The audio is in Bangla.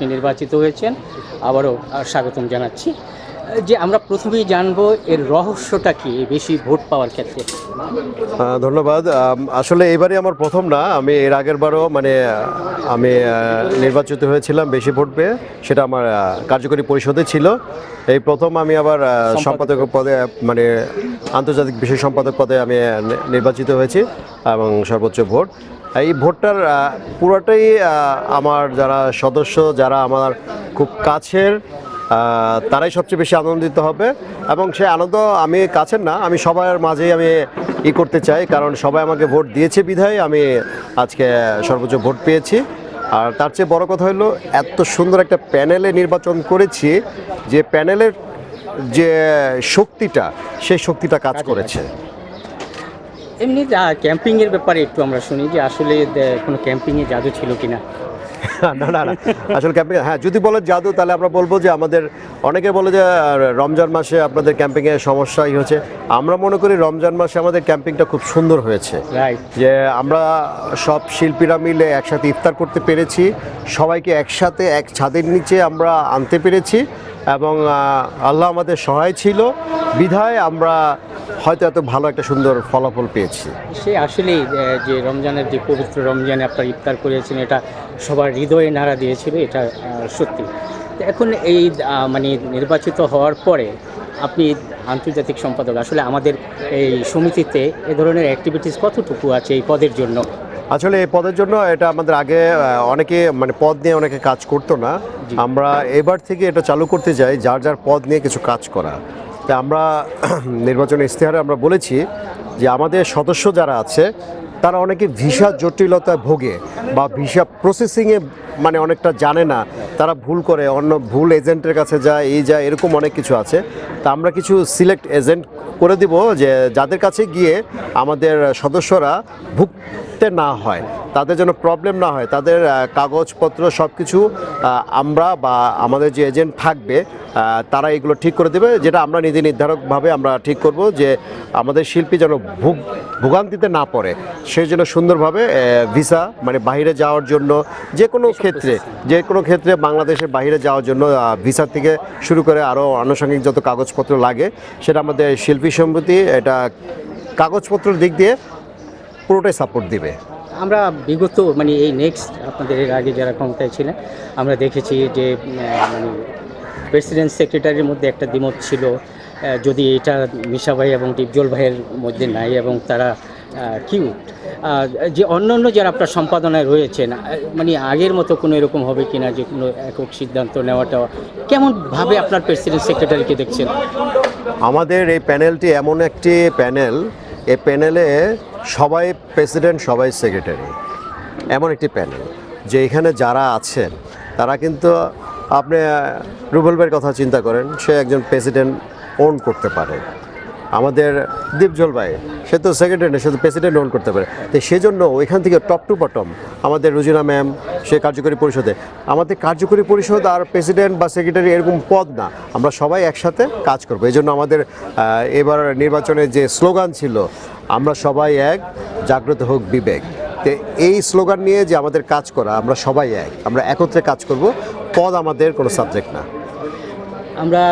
আপনি নির্বাচিত হয়েছেন আবারও স্বাগতম জানাচ্ছি। যে আমরা প্রথমেই জানব এর রহস্যটা কি বেশি ভোট পাওয়ার ক্ষেত্রে? ধন্যবাদ। আসলে এবারে আমার প্রথম না আমি এর আগের বারও মানে আমি নির্বাচিত হয়েছিলাম বেশি ভোট পেয়ে সেটা আমার কার্যকরী পরিষদে ছিল। এই প্রথম আমি আবার সম্পাদক। পদে মানে আন্তর্জাতিক বিষয় সম্পাদক পদে আমি নির্বাচিত হয়েছি এবং সর্বোচ্চ ভোট। এই ভোটটার পুরোটাই আমার যারা সদস্য যারা আমার খুব কাছের তারাই সবচেয়ে বেশি আনন্দিত হবে। এবং সেই আনন্দ আমি কাছের না আমি সবার মাঝেই আমি ই করতে চাই কারণ সবাই আমাকে ভোট দিয়েছে বিধায় আমি আজকে সর্বোচ্চ ভোট পেয়েছি। আর তার চেয়ে বড় কথা হলো এত সুন্দর একটা প্যানেলে নির্বাচন করেছি যে প্যানেলের যে শক্তিটা সেই শক্তিটা কাজ করেছে। এমনি ক্যাম্পিংয়ের ব্যাপারে একটু আমরা শুনি যে আসলে কোনো ক্যাম্পিংয়ে জাদু ছিল কিনা। না না না আসলে ক্যাম্পিং হ্যাঁ যদি বলে জাদু তাহলে আমরা বলব যে আমাদের অনেকে বলে যে রমজান মাসে আপনাদের ক্যাম্পিংয়ে সমস্যাই হচ্ছে। আমরা মনে করি রমজান মাসে আমাদের ক্যাম্পিংটা খুব সুন্দর হয়েছে। রাইট যে আমরা সব শিল্পীরা মিলে একসাথে ইফতার করতে পেরেছি। সবাইকে একসাথে এক ছাদের নিচে আমরা আনতে পেরেছি এবং আল্লাহ আমাদের সহায় ছিল। বিধায় আমরা হয়তো এত ভালো একটা সুন্দর ফলাফল পেয়েছি। সে আসলেই যে রমজানের যে পবিত্র রমজানে আপনার ইফতার করেছেন এটা সবার হৃদয়ে নাড়া দিয়েছিল এটা সত্যি। তো এখন এই মানে নির্বাচিত হওয়ার পরে আপনি আন্তর্জাতিক সম্পাদক আসলে আমাদের এই সমিতিতে এ ধরনের অ্যাক্টিভিটিস কতটুকু আছে এই পদের জন্য? আসলে এই পদের জন্য এটা আমাদের আগে অনেকে মানে পদ নিয়ে অনেকে কাজ করতো না। আমরা এবার থেকে এটা চালু করতে চাই যার যার পদ নিয়ে কিছু কাজ করা। তা আমরা নির্বাচন ইশতেহারে আমরা বলেছি যে আমাদের সদস্য যারা আছে, তারা অনেকে ভিসা জটিলতায় ভোগে বা ভিসা প্রসেসিংয়ে মানে অনেকটা জানে না। তারা ভুল করে, অন্য ভুল এজেন্টের কাছে যায়, এই যায়, এরকম অনেক কিছু আছে। তা আমরা কিছু সিলেক্ট এজেন্ট করে দিব যে যাদের কাছে গিয়ে আমাদের সদস্যরা ভুগতে না হয় তাদের জন্য প্রবলেম না হয় তাদের কাগজপত্র সব কিছু আমরা বা আমাদের যে এজেন্ট থাকবে তারা এগুলো ঠিক করে দেবে যেটা আমরা নিজে নির্ধারকভাবে আমরা ঠিক করব যে আমাদের শিল্পী যেন ভুগ ভোগান্তিতে না পড়ে। সেই জন্য সুন্দরভাবে ভিসা মানে বাইরে যাওয়ার জন্য যে কোনো ক্ষেত্রে যে কোনো ক্ষেত্রে বাংলাদেশের বাইরে যাওয়ার জন্য ভিসা থেকে শুরু করে আরও আনুষঙ্গিক যত কাগজপত্র লাগে সেটা আমাদের শিল্পী সমিতি এটা কাগজপত্রের দিক দিয়ে পুরোটাই সাপোর্ট দিবে। আমরা বিগত মানে এই নেক্সট আপনাদের এর আগে যারা ক্ষমতায় ছিলেন, আমরা দেখেছি যে মানে প্রেসিডেন্ট সেক্রেটারির মধ্যে একটা দ্বিমত ছিল যদি এটা মিশা ভাই এবং ডিপজল ভাইয়ের মধ্যে নাই এবং তারা কিউট যে অন্য অন্য যারা আপনার সম্পাদনায় রয়েছেন মানে আগের মতো কোনো এরকম হবে কি না যে কোনো একক সিদ্ধান্ত নেওয়াটা কেমনভাবে আপনার প্রেসিডেন্ট সেক্রেটারিকে দেখছেন? আমাদের এই প্যানেলটি এমন একটি প্যানেল এই প্যানেলে সবাই প্রেসিডেন্ট সবাই সেক্রেটারি এমন একটি প্যানেল যে এখানে যারা আছেন তারা কিন্তু আপনি আহ, রুবেল ভাইয়ের কথা চিন্তা করেন সে একজন প্রেসিডেন্ট ওন করতে পারে। আমাদের দীপজল ভাই, সে তো সেক্রেটারি সে তো প্রেসিডেন্ট ওন করতে পারে। তো সেজন্য ওইখান থেকে টপ টু বটম আমাদের রুজিনা ম্যাম সে কার্যকরী পরিষদে। আমাদের কার্যকরী পরিষদ আর প্রেসিডেন্ট বা সেক্রেটারি এরকম পদ না। আমরা সবাই একসাথে কাজ করব। এই জন্য আমাদের এবার নির্বাচনের যে স্লোগান ছিল, আমরা সবাই এক, জাগ্রত হোক বিবেক। তো এই স্লোগান নিয়ে যে আমাদের কাজ করা, আমরা সবাই এক। আমরা একত্রে কাজ করব। পদ আমাদের কোনো সাবজেক্ট না। আমরা